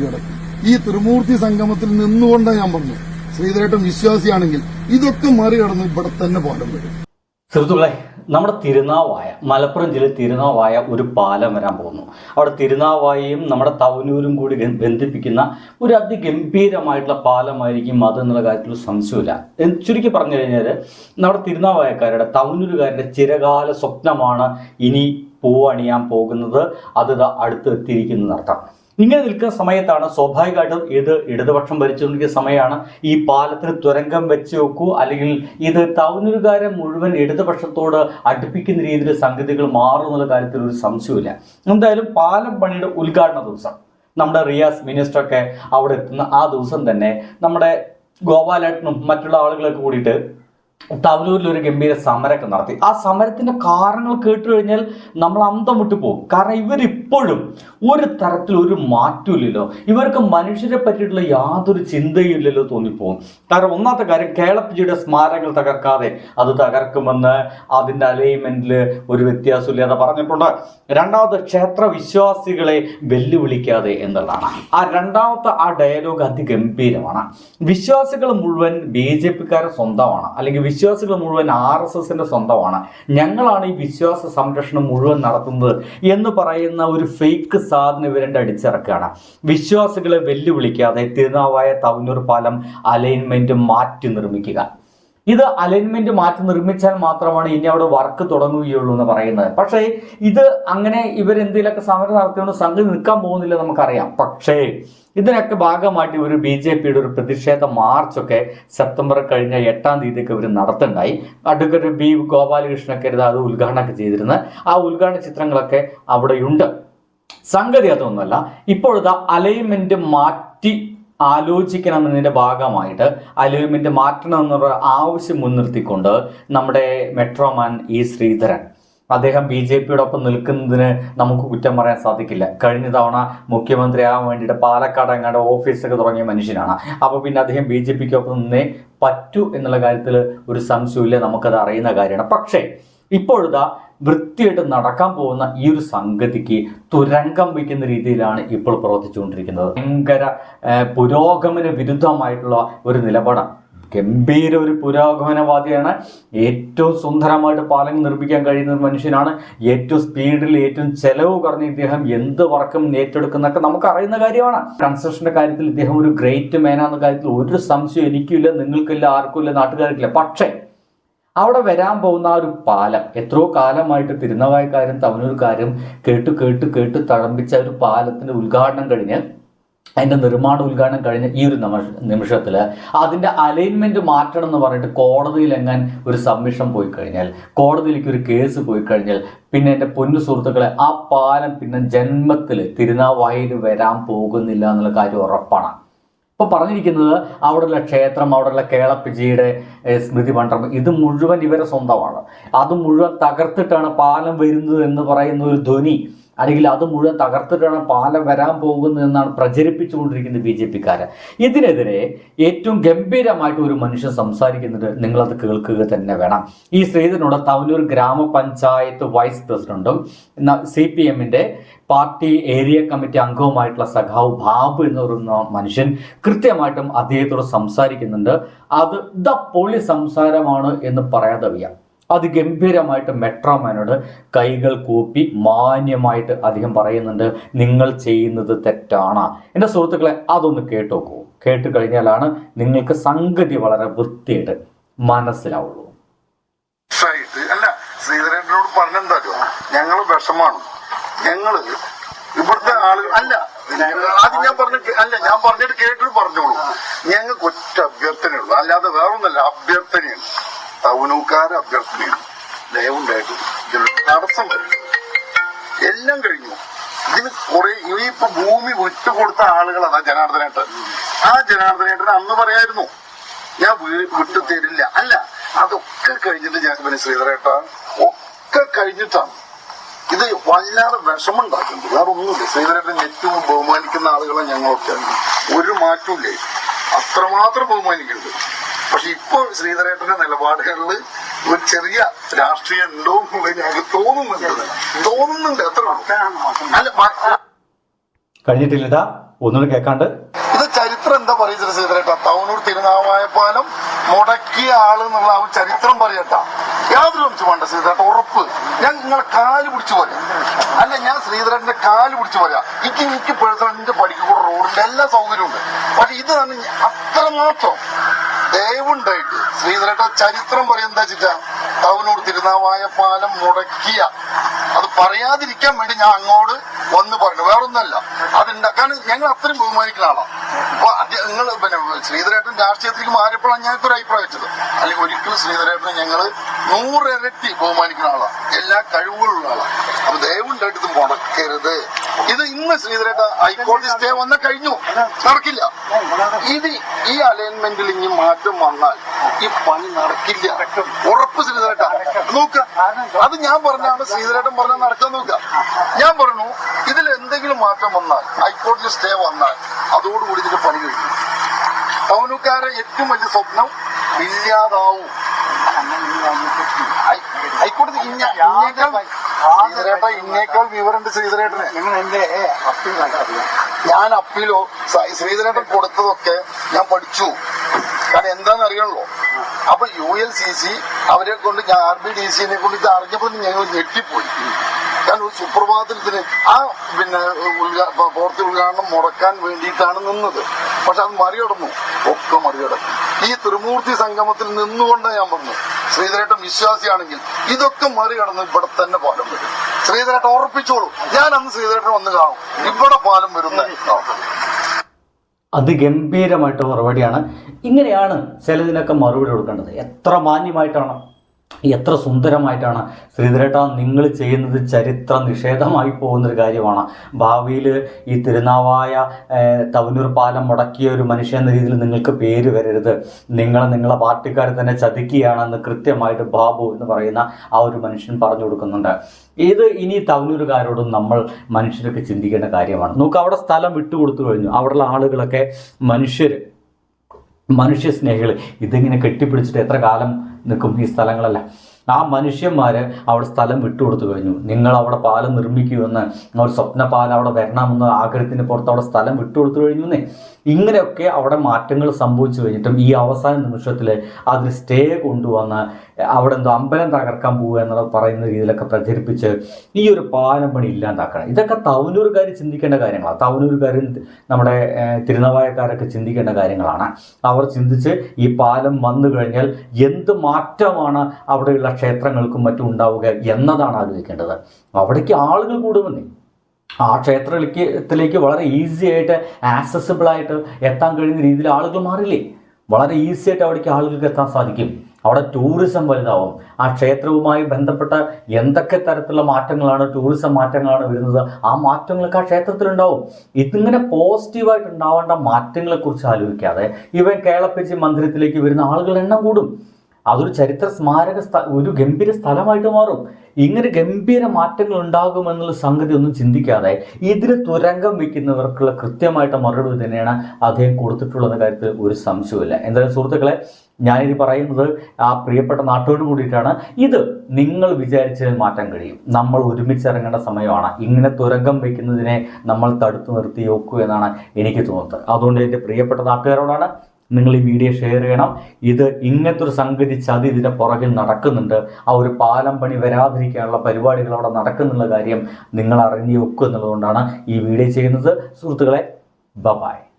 മറികടക്കും ഈ ത്രിമൂർത്തി സംഗമത്തിൽ നിന്നുകൊണ്ടാണ് ഞാൻ പറഞ്ഞു. ശ്രീധരേട്ടൻ വിശ്വാസിയാണെങ്കിൽ ഇതൊക്കെ മറികടന്ന് ഇവിടെ തന്നെ പാലം വരും. സുഹൃത്തുക്കളെ നമ്മുടെ തിരുനാവായ മലപ്പുറം ജില്ലയിൽ തിരുനാവായ ഒരു പാലം വരാൻ പോകുന്നു. അവിടെ തിരുനാവായയും നമ്മുടെ തവനൂരും കൂടി ബന്ധിപ്പിക്കുന്ന ഒരു അതിഗംഭീരമായിട്ടുള്ള പാലമായിരിക്കും അത് എന്നുള്ള കാര്യത്തിൽ സംശയമില്ല ചുരുക്കി പറഞ്ഞു കഴിഞ്ഞാൽ നമ്മുടെ തിരുനാവായക്കാരുടെ തവനൂരുകാരുടെ ചിരകാല സ്വപ്നമാണ് ഇനി പൂവണിയാൻ പോകുന്നത്. അത് അടുത്ത് എത്തിയിരിക്കുന്നതർത്ഥം ഇങ്ങനെ നിൽക്കുന്ന സമയത്താണ് സ്വാഭാവികമായിട്ടും ഇത് ഇടതുപക്ഷം ഭരിച്ചുകൊണ്ടിരിക്കുന്ന സമയമാണ്. ഈ പാലത്തിന് തുരങ്കം വെച്ച് വെക്കൂ അല്ലെങ്കിൽ ഇത് തൗനൂരുകാരെ മുഴുവൻ ഇടതുപക്ഷത്തോട് അടുപ്പിക്കുന്ന രീതിയിൽ സംഗതികൾ മാറുന്നുള്ള കാര്യത്തിൽ ഒരു സംശയമില്ല എന്തായാലും പാലം പണിയുടെ ഉദ്ഘാടന ദിവസം. നമ്മുടെ റിയാസ് മിനിസ്റ്ററൊക്കെ അവിടെ എത്തുന്ന ആ ദിവസം തന്നെ നമ്മുടെ ഗോപാലേട്ടനും മറ്റുള്ള ആളുകളൊക്കെ കൂടിയിട്ട് തവനൂരിൽ ഒരു ഗംഭീര സമരമൊക്കെ നടത്തി. ആ സമരത്തിന്റെ കാരണങ്ങൾ കേട്ടു കഴിഞ്ഞാൽ നമ്മൾ അന്തം വിട്ടു പോകും. കാരണം ഇവരിപ്പോഴും ഒരു തരത്തിൽ ഒരു മാറ്റമില്ലല്ലോ ഇവർക്ക് മനുഷ്യരെ പറ്റിയിട്ടുള്ള യാതൊരു ചിന്തയും ഇല്ലല്ലോ തോന്നിപ്പോകും. കാരണം ഒന്നാമത്തെ കാര്യം കേളപ്പജിയുടെ സ്മാരകങ്ങൾ തകർക്കാതെ അത് തകർക്കുമെന്ന് അതിന്റെ അലൈൻമെന്റിൽ ഒരു വ്യത്യാസമില്ലാതെ പറഞ്ഞിട്ടുണ്ട്. രണ്ടാമത് ക്ഷേത്ര വിശ്വാസികളെ വെല്ലുവിളിക്കാതെ എന്നുള്ളതാണ്. ആ രണ്ടാമത്തെ ആ ഡയലോഗ് അതിഗംഭീരമാണ്. വിശ്വാസികൾ മുഴുവൻ ബി ജെ പിക്കാരെ സ്വന്തമാണ്. അല്ലെങ്കിൽ വിശ്വാസികൾ മുഴുവൻ ആർ എസ് എസിന്റെ സ്വന്തമാണ്. ഞങ്ങളാണ് ഈ വിശ്വാസ സംരക്ഷണം മുഴുവൻ നടത്തുന്നത് എന്ന് പറയുന്ന ഒരു ഫേക്ക് സാധനം ഇവരുടെ അടിച്ചിറക്കുകയാണ്. വിശ്വാസികളെ വെല്ലുവിളിക്കാതെ തിരുനാവായ തവനൂർ പാലം അലൈൻമെന്റ് മാറ്റി നിർമ്മിക്കുക. ഇത് അലൈൻമെന്റ് മാറ്റി നിർമ്മിച്ചാൽ മാത്രമാണ് ഇനി അവിടെ വർക്ക് തുടങ്ങുകയുള്ളൂ എന്ന് പറയുന്നത്. പക്ഷേ ഇത് അങ്ങനെ ഇവരെന്തെങ്കിലുമൊക്കെ സമരം നടത്തിയോണ്ട് സംഘം നിൽക്കാൻ പോകുന്നില്ല നമുക്കറിയാം. പക്ഷേ ഇതിനൊക്കെ ഭാഗമായിട്ട് ഒരു ബി ജെ പിയുടെ ഒരു പ്രതിഷേധ മാർച്ചൊക്കെ സെപ്റ്റംബർ കഴിഞ്ഞ എട്ടാം തീയതിയൊക്കെ ഇവർ നടത്തുണ്ടായി അഡ്വക്കേറ്റ് ബി ഗോപാലകൃഷ്ണക്കരുത് അത് ഉദ്ഘാടനമൊക്കെ ചെയ്തിരുന്നത് ആ ഉദ്ഘാടന ചിത്രങ്ങളൊക്കെ അവിടെയുണ്ട്. സംഗതി അതൊന്നുമല്ല. ഇപ്പോഴത്തെ അലൈൻമെന്റ് മാറ്റി ആലോചിക്കണമെന്നതിന്റെ ഭാഗമായിട്ട് അലൈൻമെന്റ് മാറ്റണം എന്നുള്ള ആവശ്യം മുൻനിർത്തിക്കൊണ്ട് നമ്മുടെ മെട്രോമാൻ ഇ ശ്രീധരൻ അദ്ദേഹം ബി ജെ പിയോടൊപ്പം നിൽക്കുന്നതിന് നമുക്ക് കുറ്റം പറയാൻ സാധിക്കില്ല. കഴിഞ്ഞ തവണ മുഖ്യമന്ത്രിയാകാൻ വേണ്ടിയിട്ട് പാലക്കാട് അങ്ങാണ്ട് ഓഫീസൊക്കെ തുടങ്ങിയ മനുഷ്യനാണ്. അപ്പോൾ പിന്നെ അദ്ദേഹം ബി ജെ പിക്കൊപ്പം നിന്നേ പറ്റൂ എന്നുള്ള കാര്യത്തിൽ ഒരു സംശയമില്ല നമുക്കത് അറിയുന്ന കാര്യമാണ്. പക്ഷേ ഇപ്പോഴിതാ വൃത്തിയായിട്ട് നടക്കാൻ പോകുന്ന ഈ ഒരു സംഗതിക്ക് തുരങ്കം വയ്ക്കുന്ന രീതിയിലാണ് ഇപ്പോൾ പ്രവർത്തിച്ചുകൊണ്ടിരിക്കുന്നത്. ഭയങ്കര പുരോഗമന വിരുദ്ധമായിട്ടുള്ള ഒരു നിലപാടാണ് ഗംഭീര ഒരു പുരോഗമനവാദിയാണ്. ഏറ്റവും സുന്ദരമായിട്ട് പാലങ്ങൾ നിർമ്മിക്കാൻ കഴിയുന്ന മനുഷ്യനാണ്. ഏറ്റവും സ്പീഡിൽ ഏറ്റവും ചെലവ് കുറഞ്ഞ ഇദ്ദേഹം. എന്ത് വർക്കും ഏറ്റെടുക്കുന്നൊക്കെ നമുക്ക് അറിയുന്ന കാര്യമാണ്. കൺസ്ട്രക്ഷന്റെ കാര്യത്തിൽ ഇദ്ദേഹം ഒരു ഗ്രേറ്റ് മേനാന്ന കാര്യത്തിൽ ഒരു സംശയം എനിക്കില്ല നിങ്ങൾക്കില്ല ആർക്കുമില്ല നാട്ടുകാർക്കില്ല. പക്ഷേ അവിടെ വരാൻ പോകുന്ന ആ ഒരു പാലം എത്രയോ കാലമായിട്ട് തിരുനവായക്കാരും തവനൂർക്കാരും കേട്ട് കേട്ട് കേട്ട് തഴമ്പിച്ച ഒരു പാലത്തിന്റെ ഉദ്ഘാടനം കഴിഞ്ഞ് അതിന്റെ നിർമ്മാണ ഉദ്ഘാടനം കഴിഞ്ഞ ഈ ഒരു നിമിഷ നിമിഷത്തിൽ അതിന്റെ അലൈൻമെന്റ് മാറ്റണം എന്ന് പറഞ്ഞിട്ട് കോടതിയിൽ എങ്ങാൻ ഒരു സബ്മിഷൻ പോയി കഴിഞ്ഞാൽ കോടതിയിലേക്ക് ഒരു കേസ് പോയി കഴിഞ്ഞാൽ പിന്നെ എന്റെ പൊന്നു സുഹൃത്തുക്കളെ ആ പാലം പിന്നെ ജന്മത്തിൽ തിരുനാവായിൽ വരാൻ പോകുന്നില്ല എന്നുള്ള കാര്യം ഉറപ്പാണ്. ഇപ്പൊ പറഞ്ഞിരിക്കുന്നത് അവിടെയുള്ള ക്ഷേത്രം അവിടെയുള്ള കേളപ്പിജിയുടെ സ്മൃതി മണ്ഡപം ഇത് മുഴുവൻ ഇവരെ സ്വന്തമാണ്. അത് മുഴുവൻ തകർത്തിട്ടാണ് പാലം വരുന്നത് എന്ന് പറയുന്ന ഒരു ധ്വനി അല്ലെങ്കിൽ അത് മുഴുവൻ തകർത്തിട്ടാണ് പാലം വരാൻ പോകുന്നത് എന്നാണ് പ്രചരിപ്പിച്ചുകൊണ്ടിരിക്കുന്നത് ബി ജെ പിക്കാര്. ഇതിനെതിരെ ഏറ്റവും ഗംഭീരമായിട്ട് ഒരു മനുഷ്യൻ സംസാരിക്കുന്നുണ്ട്. നിങ്ങളത് കേൾക്കുക തന്നെ വേണം. ഈ ശ്രീധരനോട് തവനൂർ ഗ്രാമപഞ്ചായത്ത് വൈസ് പ്രസിഡന്റും സി പി എമ്മിന്റെ പാർട്ടി ഏരിയ കമ്മിറ്റി അംഗവുമായിട്ടുള്ള സഖാവ് ബാബു എന്ന് പറയുന്ന മനുഷ്യൻ കൃത്യമായിട്ടും അദ്ദേഹത്തോട് സംസാരിക്കുന്നുണ്ട്. അത് ദ പൊളി സംസാരമാണ് എന്ന് പറയാതെ വയ്യ അത് ഗംഭീരമായിട്ട് മെട്രോമാനോട് കൈകൾ കൂപ്പി മാന്യമായിട്ട് അദ്ദേഹം പറയുന്നുണ്ട് നിങ്ങൾ ചെയ്യുന്നത് തെറ്റാണ്. എന്റെ സുഹൃത്തുക്കളെ അതൊന്ന് കേട്ടോക്കൂ. കേട്ട് കഴിഞ്ഞാലാണ് നിങ്ങൾക്ക് സംഗതി വളരെ വൃത്തിയായിട്ട് മനസ്സിലാവുള്ളൂ. അല്ല ശ്രീധരനോട് പറഞ്ഞെന്താ? ഞങ്ങൾ വിഷമാണ്. ഞങ്ങൾ ഇവിടുത്തെ ആളുകൾ അല്ല. ആദ്യം ഞാൻ പറഞ്ഞിട്ട് അല്ല ഞാൻ പറഞ്ഞിട്ട് കേട്ടിട്ട് പറഞ്ഞോളൂ. ഞങ്ങൾക്ക് ഒറ്റ അഭ്യർത്ഥനയുള്ളൂ. അല്ലാതെ വേറൊന്നല്ല അഭ്യർത്ഥനയാണ്. തവനൂക്കാര അഭ്യർത്ഥനയാണ്. ദയവുണ്ടായിട്ട് തടസ്സം വരും. എല്ലാം കഴിഞ്ഞു. ഇതിന് കുറെ ഈ ഇപ്പൊ ഭൂമി വിട്ടുകൊടുത്ത ആളുകളാണ് ആ ജനാർദ്ദനേട്ടൻ. ആ ജനാർദ്ദനേട്ടൻ അന്ന് പറയായിരുന്നു ഞാൻ വിട്ടു തരില്ല അല്ല അതൊക്കെ കഴിഞ്ഞിട്ട് ഞാൻ ശ്രീധരേട്ട ഒക്കെ കഴിഞ്ഞിട്ടാണ് ഇത് വല്ലാതെ വിഷമുണ്ടാക്കുന്നുണ്ട് വേറെ ഒന്നുമില്ല ശ്രീധരേട്ടൻ ഏറ്റവും ബഹുമാനിക്കുന്ന ആളുകളെ ഞങ്ങളൊക്കെ ഒരു മാറ്റമില്ലേ അത്രമാത്രം ബഹുമാനിക്കുന്നുണ്ട് പക്ഷെ ഇപ്പൊ ശ്രീധരേട്ടന്റെ നിലപാടുകളിൽ ഒരു ചെറിയ രാഷ്ട്രീയം ഉണ്ടോ എന്നുള്ളത് തോന്നുന്നുണ്ട്. തോന്നുന്നുണ്ട്. അത്ര കഴിഞ്ഞിട്ടില്ലട്ടാ ഒന്നുകൂടെ കേൾക്കാണ്ട്. ചരിത്രം എന്താ പറയുക സീതരേട്ട തവനൂർ തിരുനാവായ പാലം മുടക്കിയ ആൾ എന്നുള്ള ആ ചരിത്രം പറയട്ട യാതൊരു അംശം വേണ്ട ശ്രീധരേട്ട ഉറപ്പ്. ഞാൻ നിങ്ങളെ കാൽ പിടിച്ചു പറയാം അല്ല ഞാൻ ശ്രീധരേട്ടന്റെ കാൽ പിടിച്ചു പറയാം എനിക്ക് എനിക്ക് പേഴ്സണലിന്റെ പഠിക്കൂടെ റോഡിന്റെ എല്ലാ സൗകര്യവും ഉണ്ട്. പക്ഷെ ഇത് തന്നെ അത്രമാത്രം ദയവുണ്ടായിട്ട് ശ്രീധരേട്ട ചരിത്രം പറയാൻ എന്താ വെച്ചാ തവനൂർ തിരുനാവായ പാലം മുടക്കിയ. അത് പറയാതിരിക്കാൻ വേണ്ടി ഞാൻ അങ്ങോട്ട് വന്ന് പറഞ്ഞു വേറൊന്നല്ല കാരണം ഞങ്ങൾ അത്രയും ബഹുമാനിക്കുന്ന ആളാണ് അപ്പൊ നിങ്ങൾ പിന്നെ ശ്രീധരേട്ടൻ രാഷ്ട്രീയത്തിലേക്ക് മാറിയപ്പോഴാണ് ഞങ്ങൾക്ക് ഒരു അഭിപ്രായം വെച്ചത് അല്ലെങ്കിൽ ഒരിക്കലും ശ്രീധരേട്ടനെ ഞങ്ങൾ നൂറിരട്ടി ബഹുമാനിക്കുന്ന ആളാണ് എല്ലാ കഴിവുകളുള്ള ആളാണ് അപ്പൊ ദയവുണ്ട് ഇത് മുടക്കരുത് ഇത് ഇന്ന് ശ്രീധരേട്ട ഹൈക്കോടതി സ്റ്റേ വന്ന കഴിഞ്ഞു. നടക്കില്ല. ഇത് ഈ അലൈൻമെന്റിൽ ഇനി മാറ്റം വന്നാൽ ഈ പണി നടക്കില്ല. ഉറപ്പ് ശ്രീധരേട്ട. നോക്ക. അത് ഞാൻ പറഞ്ഞാണ് ശ്രീധരേട്ടൻ പറഞ്ഞ നടക്കാൻ നോക്ക. ഞാൻ പറഞ്ഞു ഇതിൽ എന്തെങ്കിലും മാറ്റം വന്നാൽ ഹൈക്കോടതി സ്റ്റേ വന്നാൽ അതോടുകൂടി ഇതിന്റെ പണി കഴിഞ്ഞു ടൗനുകാരെ ഏറ്റവും വലിയ സ്വപ്നം ഇല്ലാതാവും. ഹൈക്കോടതി ശ്രീധരേട്ട ഇന്നേക്കാൾ വിവരമുണ്ട് ശ്രീധരേട്ടന്. നിങ്ങൾ എന്റെ അപ്പീൽ ഞാൻ അപ്പീലോ ശ്രീധരേട്ടൻ കൊടുത്തതൊക്കെ ഞാൻ പഠിച്ചു. കാരണം എന്താണെന്ന് അറിയണല്ലോ അപ്പൊ യു എൽ സി സി അവരെ കൊണ്ട് ഞാൻ ആർ ബി ഡി സിനെ കൊണ്ട് ഇത് അറിഞ്ഞപ്പോൾ ഞങ്ങൾ ഞെട്ടിപ്പോയി. കാരണം ഒരു സുപ്രഭാതത്തിന് ആ പിന്നെ ഉദ്ഘാ- പ- ഉദ്ഘാടനം മുടക്കാൻ വേണ്ടിയിട്ടാണ് നിന്നത്. പക്ഷെ അത് മറികടന്നു. ഒക്കെ മറികടന്നു. ഈ ത്രിമൂർത്തി സംഗമത്തിൽ നിന്നുകൊണ്ട് ഞാൻ പറഞ്ഞു ശ്രീധരേട്ടൻ വിശ്വാസിയാണെങ്കിൽ ഇതൊക്കെ മറികടന്ന് ഇവിടെ തന്നെ പാലം വരും. ശ്രീധരേട്ടൻ ഉറപ്പിച്ചോളൂ. ഞാൻ അന്ന് ശ്രീധരേട്ടൻ വന്ന് കാണും. ഇവിടെ പാലം വരുന്ന അതിഗംഭീരമായിട്ട് മറുപടിയാണ്. ഇങ്ങനെയാണ് ചിലതിനൊക്കെ മറുപടി കൊടുക്കേണ്ടത്. എത്ര മാന്യമായിട്ടാണ് എത്ര സുന്ദരമായിട്ടാണ് ശ്രീധരേട്ട നിങ്ങൾ ചെയ്യുന്നത് ചരിത്ര നിഷേധമായി പോകുന്നൊരു കാര്യമാണ്. ഭാവിയിൽ ഈ തിരുനാവായ തവനൂർ പാലം മുടക്കിയ ഒരു മനുഷ്യ എന്ന രീതിയിൽ നിങ്ങൾക്ക് പേര് വരരുത്. നിങ്ങൾ നിങ്ങളെ പാർട്ടിക്കാരെ തന്നെ ചതിക്കുകയാണെന്ന് കൃത്യമായിട്ട് ബാബു എന്ന് പറയുന്ന ആ ഒരു മനുഷ്യൻ പറഞ്ഞു കൊടുക്കുന്നുണ്ട്. ഇത് ഇനി തവനൂരുകാരോടും നമ്മൾ മനുഷ്യരൊക്കെ ചിന്തിക്കേണ്ട കാര്യമാണ്. നമുക്ക് അവിടെ സ്ഥലം വിട്ടുകൊടുത്തു കഴിഞ്ഞു. അവിടെയുള്ള ആളുകളൊക്കെ മനുഷ്യർ സ്നേഹികൾ ഇതിങ്ങനെ കെട്ടിപ്പിടിച്ചിട്ട് എത്ര കാലം നിൽക്കും ഈ സ്ഥലങ്ങളെല്ലാം. ആ മനുഷ്യന്മാർ അവിടെ സ്ഥലം വിട്ടുകൊടുത്തു കഴിഞ്ഞു. നിങ്ങൾ അവിടെ പാലം നിർമ്മിക്കുമെന്ന് ഒരു സ്വപ്ന പാലം അവിടെ വരണമെന്ന് ആഗ്രഹത്തിന് പുറത്ത് അവിടെ സ്ഥലം വിട്ടുകൊടുത്തു കഴിഞ്ഞു എന്നേ ഇങ്ങനെയൊക്കെ അവിടെ മാറ്റങ്ങൾ സംഭവിച്ചു കഴിഞ്ഞിട്ടും ഈ അവസാന നിമിഷത്തിൽ അതിന് സ്റ്റേ കൊണ്ടുവന്ന് അവിടെ എന്തോ അമ്പലം തകർക്കാൻ പോവുക എന്നുള്ള പറയുന്ന രീതിയിലൊക്കെ പ്രചരിപ്പിച്ച് ഈ ഒരു പാലം പണി ഇല്ലാണ്ടാക്കണം ഇതൊക്കെ തവനൂർക്കാർ ചിന്തിക്കേണ്ട കാര്യങ്ങളാണ് തവനൂർക്കാർ നമ്മുടെ തിരുനവായക്കാരൊക്കെ ചിന്തിക്കേണ്ട കാര്യങ്ങളാണ്. അവർ ചിന്തിച്ച് ഈ പാലം വന്നു കഴിഞ്ഞാൽ എന്ത് മാറ്റമാണ് അവിടെയുള്ള ക്ഷേത്രങ്ങൾക്കും മറ്റും ഉണ്ടാവുക എന്നതാണ് ആലോചിക്കേണ്ടത്. അവിടേക്ക് ആളുകൾ കൂടുമെന്നേ. ആ ക്ഷേത്രത്തിലേക്ക് വളരെ ഈസി ആയിട്ട് ആക്സസിബിൾ ആയിട്ട് എത്താൻ കഴിയുന്ന രീതിയിൽ ആളുകൾ മാറില്ലേ? വളരെ ഈസി ആയിട്ട് അവിടേക്ക് ആളുകൾക്ക് എത്താൻ സാധിക്കും. അവിടെ ടൂറിസം വലുതാവും. ആ ക്ഷേത്രവുമായി ബന്ധപ്പെട്ട എന്തൊക്കെ തരത്തിലുള്ള മാറ്റങ്ങളാണ് ടൂറിസം മാറ്റങ്ങളാണ് വരുന്നത് ആ മാറ്റങ്ങളൊക്കെ ആ ക്ഷേത്രത്തിലുണ്ടാവും. ഇതിങ്ങനെ പോസിറ്റീവായിട്ട് ഉണ്ടാവേണ്ട മാറ്റങ്ങളെക്കുറിച്ച് ആലോചിക്കാതെ ഇവൻ കേളപ്പിച്ച് മന്ദിരത്തിലേക്ക് വരുന്ന ആളുകളുടെ എണ്ണം കൂടും. അതൊരു ചരിത്ര സ്മാരക ഒരു ഗംഭീര സ്ഥലമായിട്ട് മാറും. ഇങ്ങനെ ഗംഭീര മാറ്റങ്ങൾ ഉണ്ടാകുമെന്നുള്ള സംഗതി ഒന്നും ചിന്തിക്കാതെ ഇതിന് തുരങ്കം വയ്ക്കുന്നവർക്കുള്ള കൃത്യമായിട്ട് മറുപടി തന്നെയാണ് അദ്ദേഹം കൊടുത്തിട്ടുള്ളത് കാര്യത്തിൽ ഒരു സംശയമില്ല എന്തായാലും സുഹൃത്തുക്കളെ ഞാനിത് പറയുന്നത് ആ പ്രിയപ്പെട്ട നാട്ടോട് കൂടിയിട്ടാണ്. ഇത് നിങ്ങൾ വിചാരിച്ചതിൽ മാറ്റം കഴിയും. നമ്മൾ ഒരുമിച്ചിറങ്ങേണ്ട സമയമാണ്. ഇങ്ങനെ തുരങ്കം വയ്ക്കുന്നതിനെ നമ്മൾ തടുത്തു നിർത്തി നോക്കൂ എന്നാണ് എനിക്ക് തോന്നുന്നത്. അതുകൊണ്ട് എന്റെ പ്രിയപ്പെട്ട നാട്ടുകാരോടാണ് നിങ്ങൾ ഈ വീഡിയോ ഷെയർ ചെയ്യണം. ഇത് ഇങ്ങനത്തെ ഒരു സംഗതി ചതി ഇതിന്റെ പുറകിൽ നടക്കുന്നുണ്ട്. ആ ഒരു പാലം പണി വരാതിരിക്കാനുള്ള പരിപാടികൾ അവിടെ നടക്കുന്നുള്ള കാര്യം നിങ്ങൾ അറിഞ്ഞു വെക്കുക എന്നുള്ളതുകൊണ്ടാണ് ഈ വീഡിയോ ചെയ്യുന്നത്. സുഹൃത്തുക്കളെ ബബായ്